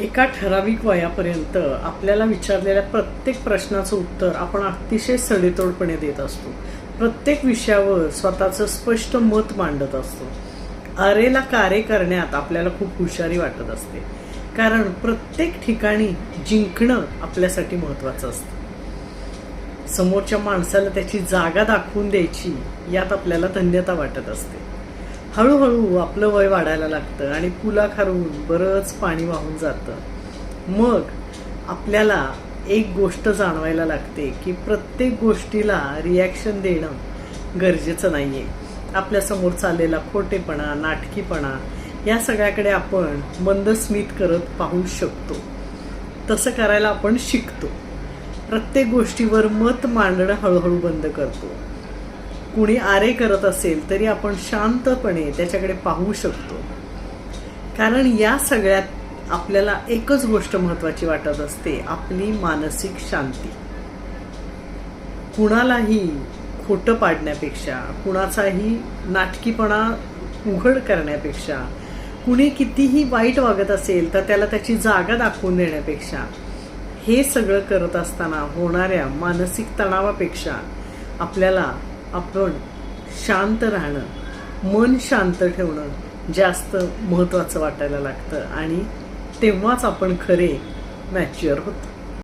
एका ठराविक वयापर्यंत आपल्याला विचारलेल्या प्रत्येक प्रश्नाचं उत्तर आपण अतिशय सडेतोडपणे देत असतो. प्रत्येक विषयावर स्वतःचं स्पष्ट मत मांडत असतो. अरेला कार्य करण्यात आपल्याला खूप हुशारी वाटत असते. कारण प्रत्येक ठिकाणी जिंकणं आपल्यासाठी महत्त्वाचं असतं. समोरच्या माणसाला त्याची जागा दाखवून द्यायची यात आपल्याला धन्यता वाटत असते. हळूहळू आपलं वय वाढायला लागतं आणि पुलाखालून बरंच पाणी वाहून जातं. मग आपल्याला एक गोष्ट जाणवायला लागते की प्रत्येक गोष्टीला रिॲक्शन देणं गरजेचं नाही आहे आपल्यासमोर चाललेला खोटेपणा नाटकीपणा या सगळ्याकडे आपण मंदस्मित करत पाहू शकतो. तसं करायला आपण शिकतो. प्रत्येक गोष्टीवर मत मांडणं हळूहळू बंद करतो. कुणी आरे करत असेल तरी आपण शांतपणे त्याच्याकडे पाहू शकतो. कारण या सगळ्यात आपल्याला एकच गोष्ट महत्वाची वाटत असते आपली मानसिक शांती. कुणालाही खोटं पाडण्यापेक्षा कुणाचाही नाटकीपणा उघड करण्यापेक्षा कुणी कितीही वाईट वागत असेल तर त्याला त्याची जागा दाखवून देण्यापेक्षा हे सगळं करत असताना होणाऱ्या मानसिक तणावापेक्षा आपल्याला आपण शांत राहणं मन शांत ठेवणं जास्त महत्त्वाचं वाटायला लागतं. आणि तेव्हाच आपण खरे मॅच्युअर होतो.